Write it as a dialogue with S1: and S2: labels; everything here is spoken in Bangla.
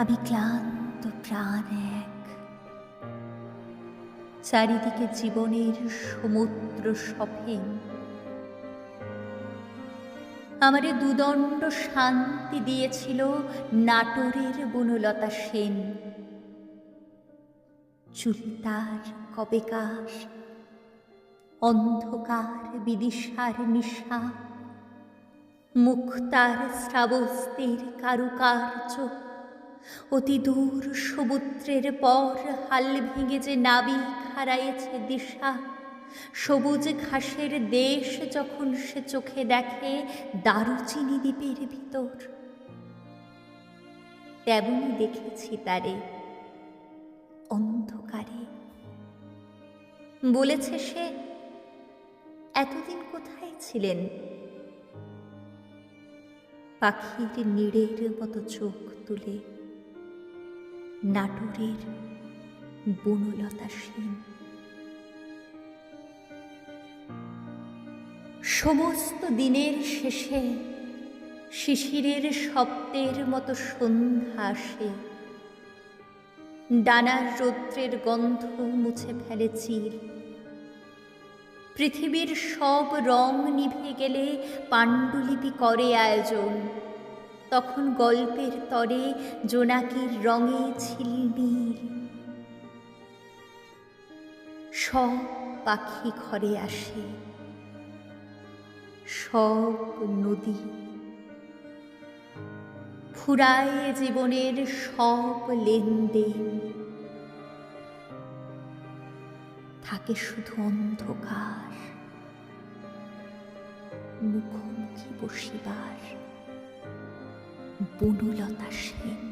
S1: আমি ক্লান্ত প্রাণ এক চারিদিকে জীবনের সমুদ্র সফেন আমারে দুদণ্ড শান্তি দিয়েছিল নাটোরের বনলতা সেন চুলতার কবেকার অন্ধকার বিদিশার নিশা মুক্তার শ্রাবস্তির কারুকার্য অতি দূর সমুদ্রের পর হাল ভেঙে যে নাবিক হারাইছে দিশা, সবুজ ঘাসের দেশ যখন সে চোখে দেখে দারুচিনি দ্বীপের ভিতর তেমনই দেখেছি তারে অন্ধকারে। বলেছে সে, এতদিন কোথায় ছিলেন? পাখির নীড়ের মতো চোখ তুলে নাটোরের বনলতা সেন। সমস্ত দিনের শেষে শিশিরের শব্দের মতো সন্ধ্যা আসে। ডানার রৌদ্রের গন্ধ মুছে ফেলে চিল পৃথিবীর সব রং নিভে গেলে পাণ্ডুলিপি করে আয়োজন। তখন গল্পের তরে জোনাকির রঙে ঝিলমিল সব পাখি ঘরে আসে। সব নদী। ফুরায় জীবনের সব লেনদেন। থাকে শুধু অন্ধকার। মুখোমুখি বসিবার। বনলতা সেন